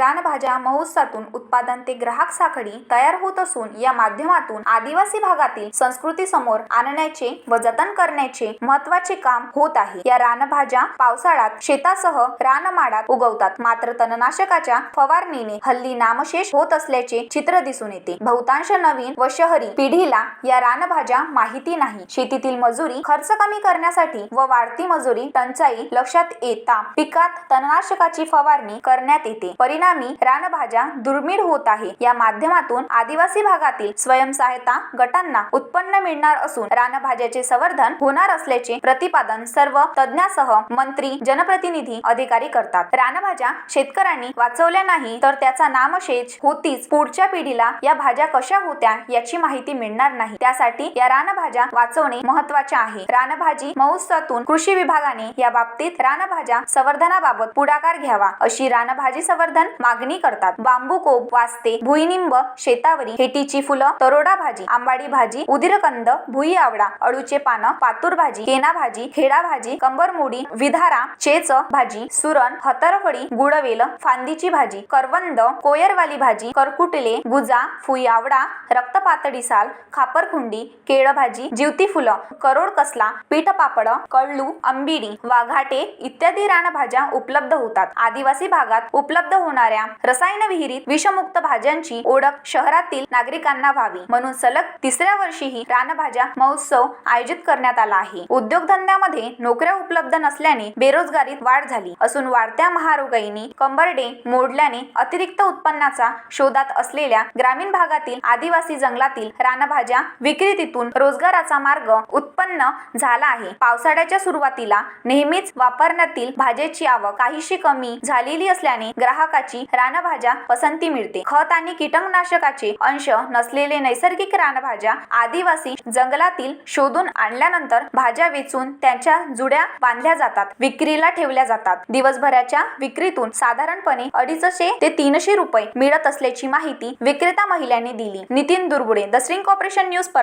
रानभाज्या महोत्सवातून उत्पादन ते ग्राहक साखळी तयार होत असून या माध्यमातून आदिवासी भागातील संस्कृती समोर आणण्याचे व जतन करण्याचे महत्त्वाचे काम होत आहे. या रानभाज्या पावसाळ्यात शेतासह रानमाडात उगवतात. मात्र तणनाशकाच्या फवारणीने हल्ली नामशेष होत असल्याचे चित्र दिसून येते. बहुतांश नवीन व शहरी पिढीला या रानभाज्या माहिती नाही. शेतीतील मजुरी खर्च कमी करण्यासाठी व वाढती मजुरी टंचाई लक्षात येता पिकात तणनाशकाची फवारणी करण्यात येते. परिणाम रानभाज्या दुर्मिळ होत आहे. या माध्यमातून आदिवासी भागातील स्वयंसहायता गटांना उत्पन्न मिळणार असून रानभाज्याचे संवर्धन होणार असल्याचे प्रतिपादन सर्व तज्ज्ञासह मंत्री जनप्रतिनिधी अधिकारी करतात. रानभाज्या शेतकऱ्यांनी वाचवल्या नाही तर त्याचा नामशेष होतीच. पुढच्या पिढीला या भाज्या कशा होत्या याची माहिती मिळणार नाही. त्यासाठी या रानभाज्या वाचवणे महत्त्वाचे आहे. रानभाजी महोत्सवातून कृषी विभागाने या बाबतीत रानभाज्या संवर्धनाबाबत पुढाकार घ्यावा. अशी रानभाजी संवर्धन मागणी करतात. बांबू कोप वास्ते भुईनिंब शेतावरी हेटीची फुलं तरोडा भाजी आंबाडी भाजी उदिरकंद भुई आवडा अळूचे पानं पातूर भाजी केना भाजी खेडा भाजी कंबरमोडी विधारा चेच भाजी सुरण हतरफळी गुडवेल फांदीची भाजी करवंद कोयरवाली भाजी करकुटले गुजा फुई आवडा रक्तपातळी साल खापरखुंडी केळ भाजी जिवती फुलं करोड कसला पीठ पापड कळलू आंबिडी वाघाटे इत्यादी रानभाज्या उपलब्ध होतात. आदिवासी भागात उपलब्ध होणार होणाऱ्या रसायन विहिरीत विषमुक्त भाज्यांची ओळख शहरातील नागरिकांना व्हावी. म्हणून सलग तिसऱ्या वर्षीही रानभाज्या महोत्सव आयोजित करण्यात आला आहे. उद्योगधंद्यामध्ये नोकऱ्या उपलब्ध नसल्याने बेरोजगारीत वाढ झाली असून वाढत्या महारोगाईने कंबरडे मोडल्याने अतिरिक्त उत्पन्नाचा शोधात असलेल्या ग्रामीण भागातील आदिवासी जंगलातील रानभाज्या विक्रीतीतून रोजगाराचा मार्ग उत्पन्न झाला आहे. पावसाळ्याच्या सुरुवातीला नेहमीच वापरण्यातील भाज्याची आवक काहीशी कमी झालेली असल्याने ग्राहकाची रानभाज्या पसंती मिळते. खत आणि कीटकनाशकाचे अंश नसलेले नैसर्गिक रानभाज्या आदिवासी जंगलातील शोधून आणल्यानंतर भाज्या वेचून त्यांच्या जुड्या बांधल्या जातात विक्रीला ठेवल्या जातात. दिवसभराच्या विक्रीतून साधारणपणे अडीचशे ते तीनशे रुपये मिळत असल्याची माहिती विक्रेता महिलांनी दिली. Nitin Durbude the string corporation news per